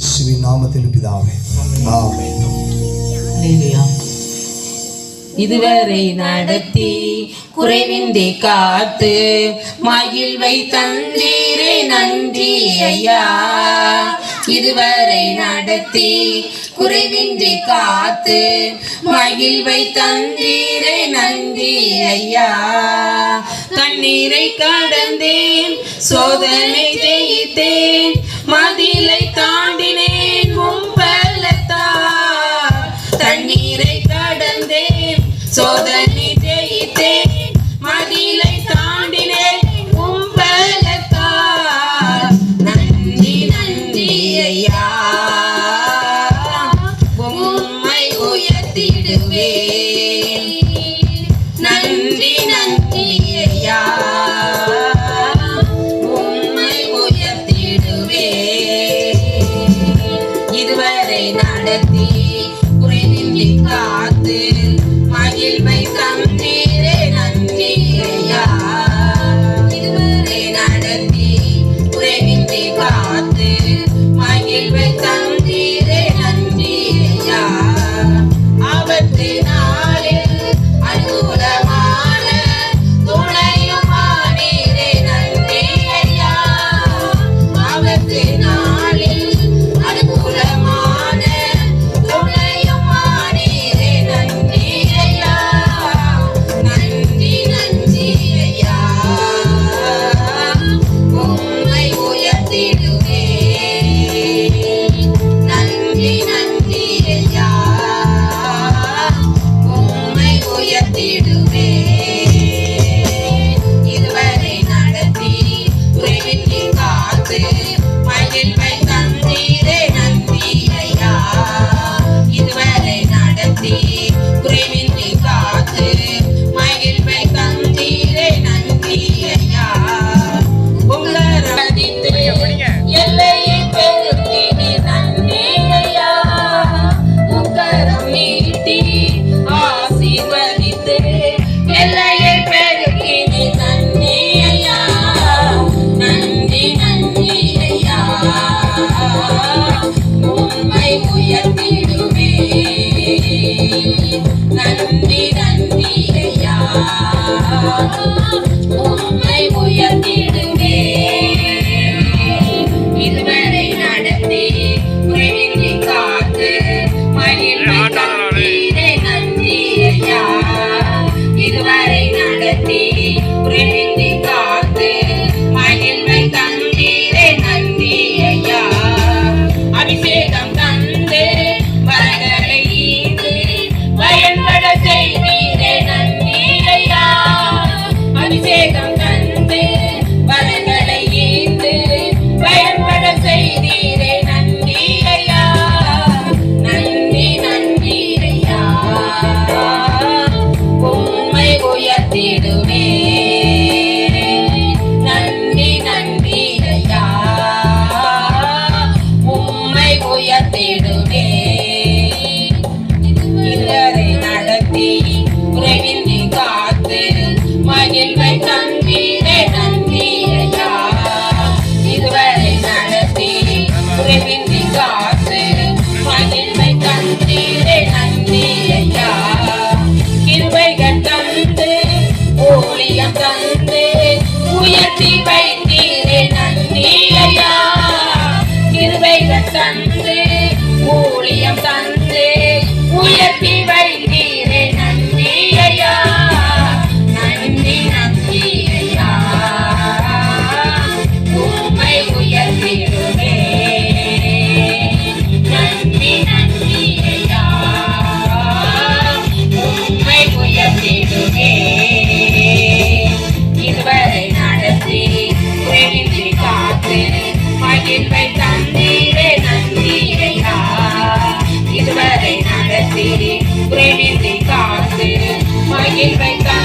இயேசுவின் நாமத்தில் பிதாவே. ஆமென். இதுவரை நடத்தி குறைவின்றி காத்து மகிழ்வை தந்தீரே நன்றி ஐயா. இதுவரை நடத்தி குறைவின்றி காத்து மகிழ்வை தந்தீரே நன்றி ஐயா. தண்ணீரை கடந்தேன் சோதனை ஜெயித்தேன் சோதனை ஜெயித்தேன் மதிலை தாண்டினேன் உம்பலத்தால் நன்றி நன்றி ஐயா. உம்மை உயர்த்திடுவேன். நன்றி நன்றி ஐயா. உம்மை உயர்த்திடுவேன். நடத்தி குறைவின்றி காத்து Wow. கையை You. நீளம் தந்து உயர்த்தி வைத்தீரே நன்றி ஐயா கிருபைகள் ஊழியம் தந்து உயர்த்தி மகிழ்வை தந்தீரே நந்தீரையா இதுவரை நடத்தீரே குறைவின்றி காத்து மகிழ்வை தந்தீரே